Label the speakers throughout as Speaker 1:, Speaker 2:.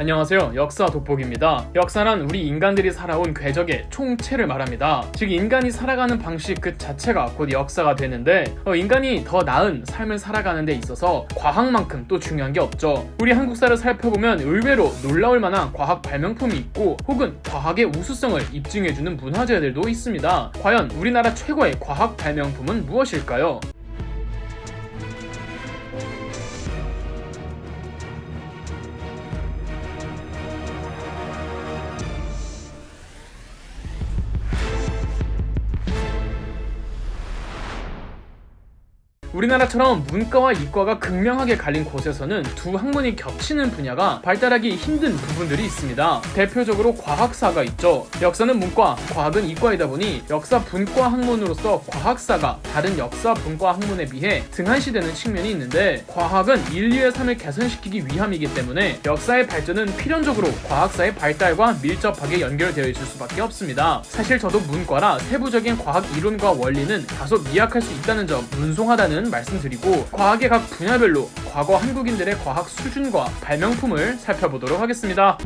Speaker 1: 안녕하세요. 역사 돋보기입니다. 역사란 우리 인간들이 살아온 궤적의 총체를 말합니다. 즉 인간이 살아가는 방식 그 자체가 곧 역사가 되는데 어, 인간이 더 나은 삶을 살아가는 데 있어서 과학만큼 또 중요한 게 없죠. 우리 한국사를 살펴보면 의외로 놀라울 만한 과학 발명품이 있고 혹은 과학의 우수성을 입증해주는 문화재들도 있습니다. 과연 우리나라 최고의 과학 발명품은 무엇일까요? 우리나라처럼 문과와 이과가 극명하게 갈린 곳에서는 두 학문이 겹치는 분야가 발달하기 힘든 부분들이 있습니다. 대표적으로 과학사가 있죠. 역사는 문과, 과학은 이과이다 보니 역사 분과 학문으로서 과학사가 다른 역사 분과 학문에 비해 등한시되는 측면이 있는데 과학은 인류의 삶을 개선시키기 위함이기 때문에 역사의 발전은 필연적으로 과학사의 발달과 밀접하게 연결되어 있을 수밖에 없습니다. 사실 저도 문과라 세부적인 과학 이론과 원리는 다소 미약할 수 있다는 점 문송하다는 말씀드리고 과학의 각 분야별로 과거 한국인들의 과학 수준과 발명품을 살펴보도록 하겠습니다.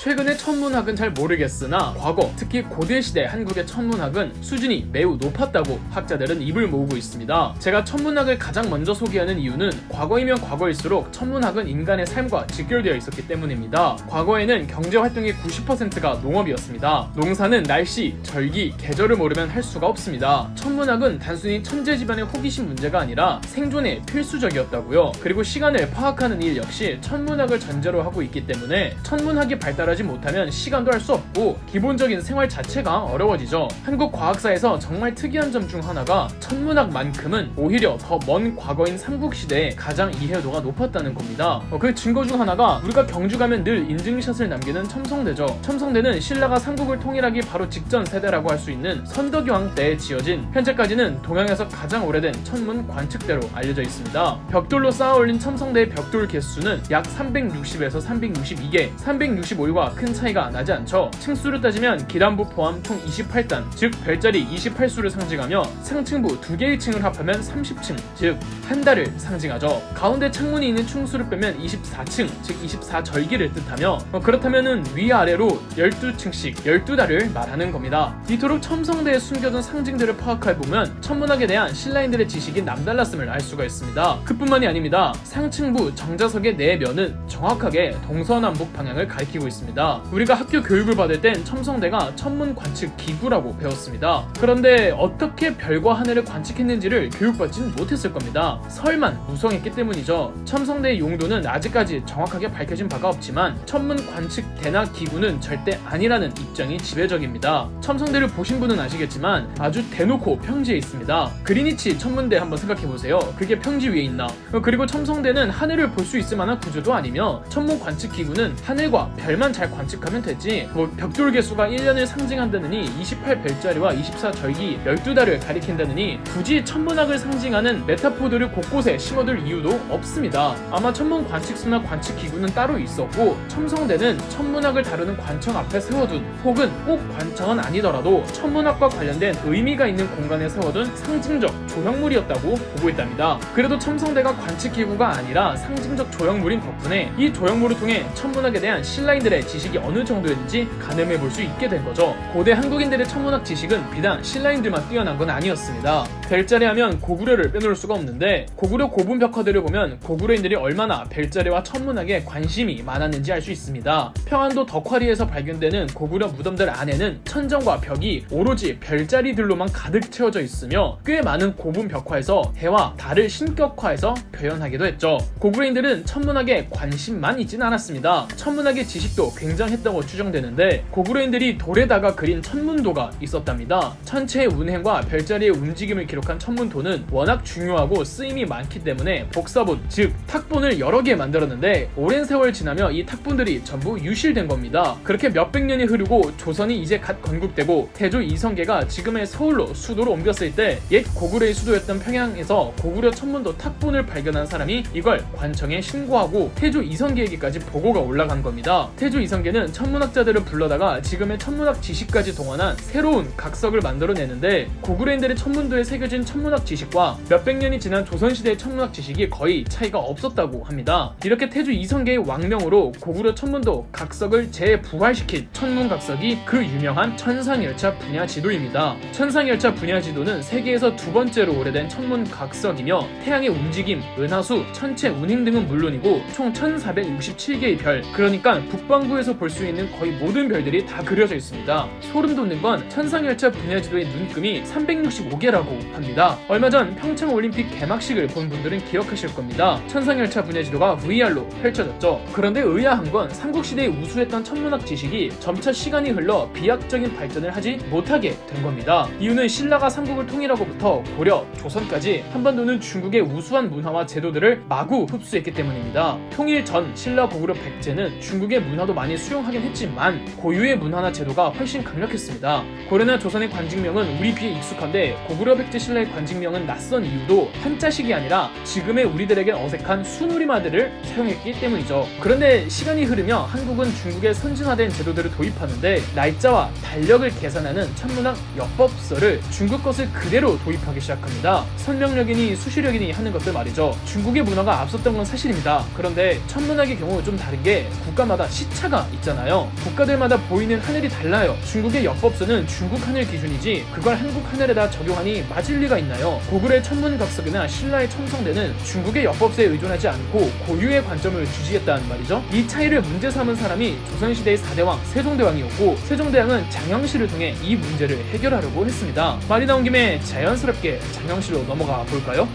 Speaker 1: 최근의 천문학은 잘 모르겠으나 과거 특히 고대시대 한국의 천문학은 수준이 매우 높았다고 학자들은 입을 모으고 있습니다. 제가 천문학을 가장 먼저 소개하는 이유는 과거이면 과거일수록 천문학은 인간의 삶과 직결되어 있었기 때문입니다. 과거에는 경제 활동의 90%가 농업이었습니다. 농사는 날씨, 절기, 계절을 모르면 할 수가 없습니다. 천문학은 단순히 천재 집안의 호기심 문제가 아니라 생존에 필수적이었다고요. 그리고 시간을 파악하는 일 역시 천문학을 전제로 하고 있기 때문에 천문학이 발달 하지 못하면 시간도 할 수 없고 기본적인 생활 자체가 어려워지죠. 한국 과학사에서 정말 특이한 점 중 하나가 천문학만큼은 오히려 더 먼 과거인 삼국시대에 가장 이해도가 높았다는 겁니다. 어, 그 증거 중 하나가 우리가 경주 가면 늘 인증샷을 남기는 첨성대죠. 첨성대는 신라가 삼국을 통일하기 바로 직전 세대라고 할 수 있는 선덕여왕 때에 지어진 현재까지는 동양에서 가장 오래된 천문 관측대로 알려져 있습니다. 벽돌로 쌓아 올린 첨성대의 벽돌 개수는 약 360에서 362개, 365일과 큰 차이가 나지 않죠. 층수를 따지면 기단부 포함 총 28단, 즉 별자리 28수를 상징하며 상층부 두 개의 층을 합하면 30층, 즉 한 달을 상징하죠. 가운데 창문이 있는 층수를 빼면 24층, 즉 24절기를 뜻하며 어, 그렇다면은 위아래로 12층씩 12달을 말하는 겁니다. 이토록 첨성대에 숨겨둔 상징들을 파악해 보면 천문학에 대한 신라인들의 지식이 남달랐음을 알 수가 있습니다. 그뿐만이 아닙니다. 상층부 정자석의 네 면은 정확하게 동서남북 방향을 가리키고 있습니다. 우리가 학교 교육을 받을 땐 첨성대가 천문 관측 기구라고 배웠습니다. 그런데 어떻게 별과 하늘을 관측했는지를 교육받지는 못했을 겁니다. 설만 무성했기 때문이죠. 첨성대의 용도는 아직까지 정확하게 밝혀진 바가 없지만 천문 관측 대나 기구는 절대 아니라는 입장이 지배적입니다. 첨성대를 보신 분은 아시겠지만 아주 대놓고 평지에 있습니다. 그리니치 천문대 한번 생각해 보세요. 그게 평지 위에 있나? 어, 그리고 첨성대는 하늘을 볼 수 있을 만한 구조도 아니며 천문 관측 기구는 하늘과 별만 잘 관측하면 되지. 뭐 벽돌 개수가 1년을 상징한다느니 28별자리와 24절기 12달을 가리킨다느니 굳이 천문학을 상징하는 메타포들을 곳곳에 심어둘 이유도 없습니다. 아마 천문 관측수나 관측 기구는 따로 있었고 첨성대는 천문학을 다루는 관청 앞에 세워둔 혹은 꼭 관청은 아니더라도 천문학과 관련된 의미가 있는 공간에 세워둔 상징적 조형물이었다고 보고 있답니다. 그래도 첨성대가 관측 기구가 아니라 상징적 조형물인 덕분에 이 조형물을 통해 천문학에 대한 신라인들의 지식이 어느 정도였는지 가늠해 볼 수 있게 된 거죠. 고대 한국인들의 천문학 지식은 비단 신라인들만 뛰어난 건 아니었습니다. 별자리 하면 고구려를 빼놓을 수가 없는데 고구려 고분 벽화들을 보면 고구려인들이 얼마나 별자리와 천문학에 관심이 많았는지 알 수 있습니다. 평안도 덕화리에서 발견되는 고구려 무덤들 안에는 천정과 벽이 오로지 별자리들로만 가득 채워져 있으며 꽤 많은 고분 벽화에서 해와 달을 신격화해서 표현하기도 했죠. 고구려인들은 천문학에 관심만 있진 않았습니다. 천문학의 지식도 굉장했다고 추정되는데 고구려인들이 돌에다가 그린 천문도가 있었답니다. 천체의 운행과 별자리의 움직임을 기록한 천문도는 워낙 중요하고 쓰임이 많기 때문에 복사본, 즉 탁본을 여러 개 만들었는데 오랜 세월 지나며 이 탁본들이 전부 유실된 겁니다. 그렇게 몇백 년이 흐르고 조선이 이제 갓 건국되고 태조 이성계가 지금의 서울로 수도로 옮겼을 때 옛 고구려의 수도였던 평양에서 고구려 천문도 탁본을 발견한 사람이 이걸 관청에 신고하고 태조 이성계에게까지 보고가 올라간 겁니다. 태조 이성계는 천문학자들을 불러다가 지금의 천문학 지식까지 동원한 새로운 각석을 만들어내는데 고구려인들의 천문도에 새겨진 천문학 지식과 몇백 년이 지난 조선시대의 천문학 지식이 거의 차이가 없었다고 합니다. 이렇게 태주 이성계의 왕명으로 고구려 천문도 각석을 재부활시킨 천문각석이 그 유명한 천상열차 분야 지도입니다. 천상열차 분야 지도는 세계에서 두 번째로 오래된 천문각석이며 태양의 움직임, 은하수, 천체 운행 등은 물론이고 총 1467개의 별, 그러니까 북 반구에서 볼 수 있는 거의 모든 별들이 다 그려져 있습니다. 소름 돋는 건 천상열차 분야 지도의 눈금이 365개라고 합니다. 얼마 전 평창 올림픽 개막식을 본 분들은 기억하실 겁니다. 천상열차 분야 지도가 VR로 펼쳐졌죠. 그런데 의아한 건 삼국시대에 우수했던 천문학 지식이 점차 시간이 흘러 비약적인 발전을 하지 못하게 된 겁니다. 이유는 신라가 삼국을 통일하고부터 고려, 조선까지 한반도는 중국의 우수한 문화와 제도들을 마구 흡수했기 때문입니다. 통일 전 신라 고구려 백제는 중국의 문화도 많이 수용하긴 했지만 고유의 문화나 제도가 훨씬 강력했습니다. 고려나 조선의 관직명은 우리 귀에 익숙한데 고구려 백제 신라의 관직명은 낯선 이유도 한자식이 아니라 지금의 우리들에겐 어색한 수누리말들을 사용했기 때문이죠. 그런데 시간이 흐르며 한국은 중국의 선진화된 제도들을 도입하는데 날짜와 달력을 계산하는 천문학 역법서를 중국 것을 그대로 도입하기 시작합니다. 선명력이니 수시력이니 하는 것들 말이죠. 중국의 문화가 앞섰던 건 사실입니다. 그런데 천문학의 경우 좀 다른 게 국가마다 시차가 있잖아요. 국가들마다 보이는 하늘이 달라요. 중국의 역법서는 중국 하늘 기준이지 그걸 한국 하늘에다 적용하니 맞을 리가 있나요? 고구려의 천문각석이나 신라의 첨성대는 중국의 역법서에 의존하지 않고 고유의 관점을 주지했다는 말이죠. 이 차이를 문제 삼은 사람이 조선시대의 4대왕 세종대왕이었고 세종대왕은 장영실을 통해 이 문제를 해결하려고 했습니다. 말이 나온 김에 자연스럽게 장영실로 넘어가 볼까요?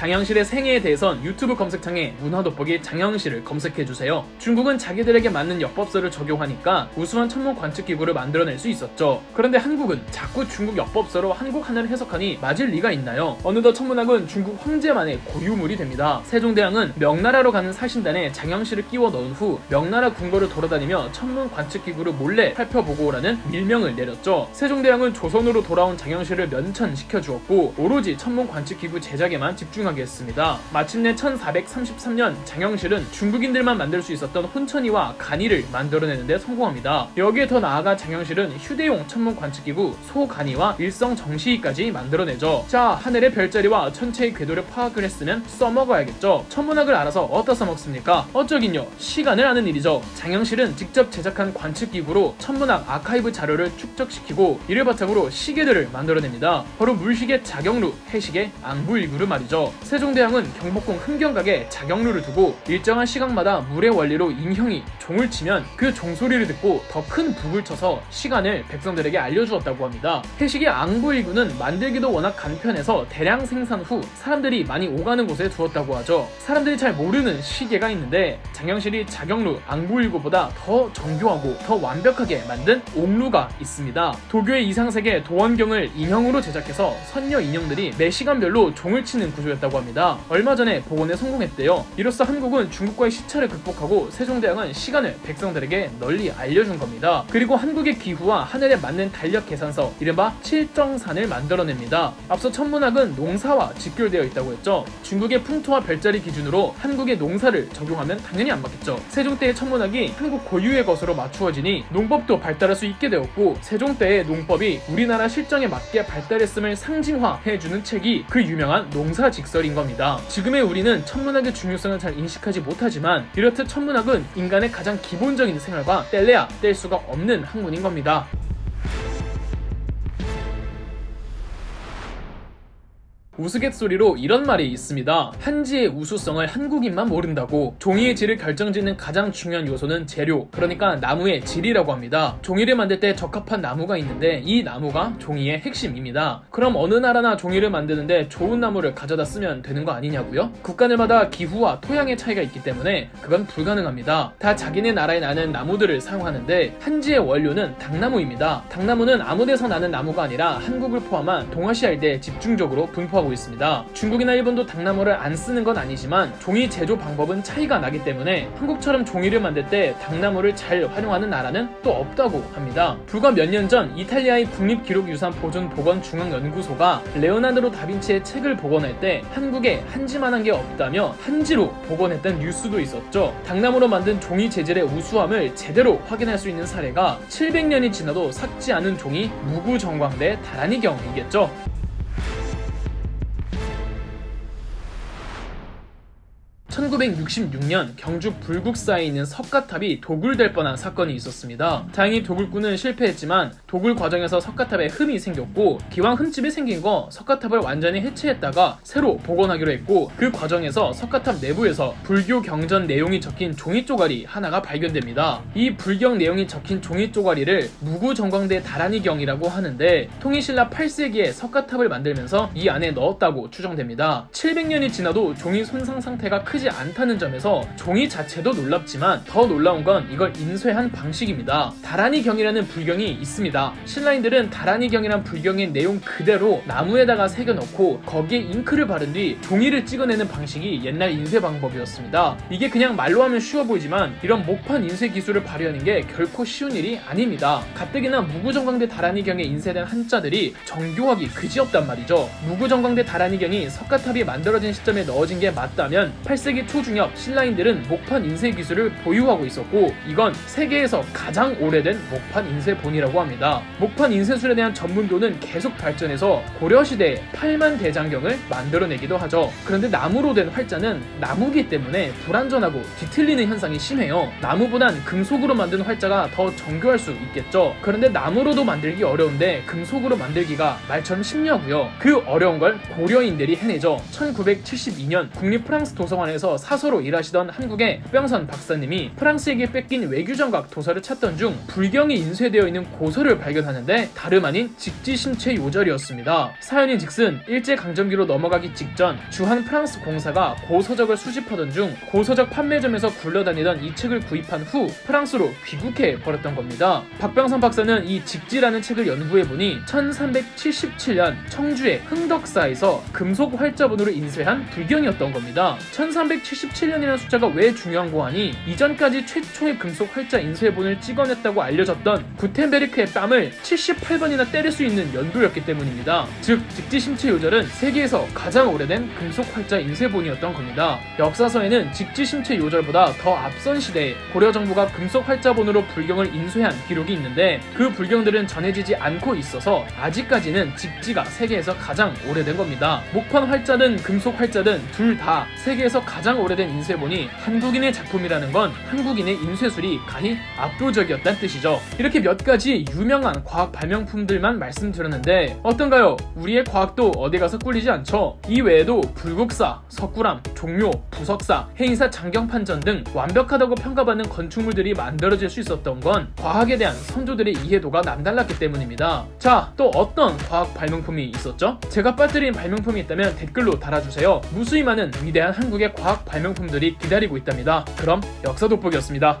Speaker 1: 장영실의 생애에 대해선 유튜브 검색창에 문화 돋보기 장영실을 검색해주세요. 중국은 자기들에게 맞는 역법서를 적용하니까 우수한 천문 관측 기구를 만들어낼 수 있었죠. 그런데 한국은 자꾸 중국 역법서로 한국 하늘을 해석하니 맞을 리가 있나요? 어느덧 천문학은 중국 황제만의 고유물이 됩니다. 세종대왕은 명나라로 가는 사신단에 장영실을 끼워 넣은 후 명나라 궁궐을 돌아다니며 천문 관측 기구를 몰래 살펴보고 오라는 밀명을 내렸죠. 세종대왕은 조선으로 돌아온 장영실을 면천시켜 주었고 오로지 천문 관측 기구 제작에만 집중 하게 했습니다. 마침내 1433년 장영실은 중국인들만 만들 수 있었던 혼천이와 간이를 만들어내는데 성공합니다. 여기에 더 나아가 장영실은 휴대용 천문 관측기구 소간이와 일성 정시까지 만들어내죠. 자, 하늘의 별자리와 천체의 궤도를 파악을 했으면 써먹어야겠죠. 천문학을 알아서 어디다 써먹습니까? 어쩌긴요. 시간을 아는 일이죠. 장영실은 직접 제작한 관측기구로 천문학 아카이브 자료를 축적시키고 이를 바탕으로 시계들을 만들어냅니다. 바로 물시계 자경루, 해시계 앙부일구를 말이죠. 세종대왕은 경복궁 흥경각에 자경루를 두고 일정한 시각마다 물의 원리로 인형이 종을 치면 그 종소리를 듣고 더 큰 북을 쳐서 시간을 백성들에게 알려주었다고 합니다. 해식의 앙부일구는 만들기도 워낙 간편해서 대량 생산 후 사람들이 많이 오가는 곳에 두었다고 하죠. 사람들이 잘 모르는 시계가 있는데 장영실이 자경루, 앙부일구보다 더 정교하고 더 완벽하게 만든 옥루가 있습니다. 도교의 이상세계 도원경을 인형으로 제작해서 선녀 인형들이 매 시간별로 종을 치는 구조였다고 합니다. 얼마 전에 복원에 성공했대요. 이로써 한국은 중국과의 시차를 극복하고 세종대왕은 시간을 백성들에게 널리 알려준 겁니다. 그리고 한국의 기후와 하늘에 맞는 달력 계산서 이른바 칠정산을 만들어냅니다. 앞서 천문학은 농사와 직결되어 있다고 했죠. 중국의 풍토와 별자리 기준으로 한국의 농사를 적용하면 당연히 안 맞겠죠. 세종 때의 천문학이 한국 고유의 것으로 맞추어지니 농법도 발달할 수 있게 되었고 세종 때의 농법이 우리나라 실정에 맞게 발달했음을 상징화해주는 책이 그 유명한 농사직설 인 겁니다. 지금의 우리는 천문학의 중요성을 잘 인식하지 못하지만 이렇듯 천문학은 인간의 가장 기본적인 생활과 뗄래야 뗄 수가 없는 학문인 겁니다. 우스갯소리로 이런 말이 있습니다. 한지의 우수성을 한국인만 모른다고 종이의 질을 결정짓는 가장 중요한 요소는 재료, 그러니까 나무의 질이라고 합니다. 종이를 만들 때 적합한 나무가 있는데 이 나무가 종이의 핵심입니다. 그럼 어느 나라나 종이를 만드는데 좋은 나무를 가져다 쓰면 되는 거 아니냐고요? 국가들마다 기후와 토양의 차이가 있기 때문에 그건 불가능합니다. 다 자기네 나라에 나는 나무들을 사용하는데 한지의 원료는 당나무입니다. 당나무는 아무 데서 나는 나무가 아니라 한국을 포함한 동아시아 일대에 집중적으로 분포하고 나오고 있습니다. 중국이나 일본도 당나무를 안 쓰는 건 아니지만 종이 제조 방법은 차이가 나기 때문에 한국처럼 종이를 만들 때 당나무를 잘 활용하는 나라는 또 없다고 합니다. 불과 몇 년 전 이탈리아의 국립기록유산 보존 보건 중앙연구소가 레오나르도 다빈치의 책을 복원할 때 한국에 한지만한 게 없다며 한지로 복원했던 뉴스도 있었죠. 당나무로 만든 종이 재질의 우수함을 제대로 확인할 수 있는 사례가 700년이 지나도 삭지 않은 종이 무구정광대 다란이경이겠죠. 1966년 경주 불국사에 있는 석가탑이 도굴될 뻔한 사건이 있었습니다. 다행히 도굴꾼은 실패했지만 도굴 과정에서 석가탑에 흠이 생겼고 기왕 흠집이 생긴 거 석가탑을 완전히 해체했다가 새로 복원하기로 했고 그 과정에서 석가탑 내부에서 불교 경전 내용이 적힌 종이 쪼가리 하나가 발견됩니다. 이 불경 내용이 적힌 종이 쪼가리를 무구정광대 다란이경이라고 하는데 통일신라 8세기에 석가탑을 만들면서 이 안에 넣었다고 추정됩니다. 700년이 지나도 종이 손상 상태가 크지 않다는 점에서 종이 자체도 놀랍지만 더 놀라운 건 이걸 인쇄한 방식입니다. 다란이 경이라는 불경이 있습니다. 신라인들은 다란이 경이란 불경의 내용 그대로 나무에다가 새겨넣고 거기에 잉크를 바른 뒤 종이를 찍어내는 방식이 옛날 인쇄 방법이었습니다. 이게 그냥 말로 하면 쉬워 보이지만 이런 목판 인쇄 기술을 발휘하는 게 결코 쉬운 일이 아닙니다. 가뜩이나 무구정광대 다란이 경에 인쇄된 한자들이 정교하기 그지없단 말이죠. 무구정광대 다란이 경이 석가탑이 만들어진 시점에 넣어진 게 맞다면 8세기 초중엽 신라인들은 목판 인쇄 기술을 보유하고 있었고 이건 세계에서 가장 오래된 목판 인쇄본이라고 합니다. 목판 인쇄술에 대한 전문도는 계속 발전해서 고려시대에 8만 대장경을 만들어내기도 하죠. 그런데 나무로 된 활자는 나무기 때문에 불완전하고 뒤틀리는 현상이 심해요. 나무보단 금속으로 만든 활자가 더 정교할 수 있겠죠. 그런데 나무로도 만들기 어려운데 금속으로 만들기가 말처럼 쉽냐고요. 그 어려운 걸 고려인들이 해내죠. 1972년 국립 프랑스 도서관에서 사서로 일하시던 한국의 뿅선 박사님이 프랑스에게 뺏긴 외규정각 도서를 찾던 중 불경이 인쇄되어 있는 고서를 발견하는데 다름 아닌 직지심체 요절이었습니다. 사연인 즉슨 일제강점기로 넘어가기 직전 주한 프랑스 공사가 고서적을 수집하던 중 고서적 판매점에서 굴러다니던 이 책을 구입한 후 프랑스로 귀국해 버렸던 겁니다. 박병선 박사는 이 직지라는 책을 연구해 보니 1377년 청주의 흥덕사에서 금속 활자본으로 인쇄한 불경이었던 겁니다. 1377년이라는 숫자가 왜 중요한 거 하니 이전까지 최초의 금속 활자 인쇄본을 찍어냈다고 알려졌던 구텐베르크의 뺨을 78번이나 때릴 수 있는 연도였기 때문입니다. 즉 직지심체 요절은 세계에서 가장 오래된 금속 활자 인쇄본이었던 겁니다. 역사서에는 직지심체 요절보다 더 앞선 시대에 고려 정부가 금속 활자본으로 불경을 인쇄한 기록이 있는데 그 불경들은 전해지지 않고 있어서 아직까지는 직지가 세계에서 가장 오래된 겁니다. 목판 활자든 금속 활자든 둘 다 세계에서 가장 오래된 인쇄본이 한국인의 작품이라는 건 한국인의 인쇄술이 가히 압도적이었다는 뜻이죠. 이렇게 몇 가지 유명한 과학 발명품들만 말씀드렸는데 어떤가요? 우리의 과학도 어디 가서 꿀리지 않죠? 이 외에도 불국사, 석굴암, 종묘, 부석사, 해인사 장경판전 등 완벽하다고 평가받는 건축물들이 만들어질 수 있었던 건 과학에 대한 선조들의 이해도가 남달랐기 때문입니다. 자, 또 어떤 과학 발명품이 있었죠? 제가 빠뜨린 발명품이 있다면 댓글로 달아주세요. 무수히 많은 위대한 한국의 과학 발명품들이 기다리고 있답니다. 그럼 역사 돋보기였습니다.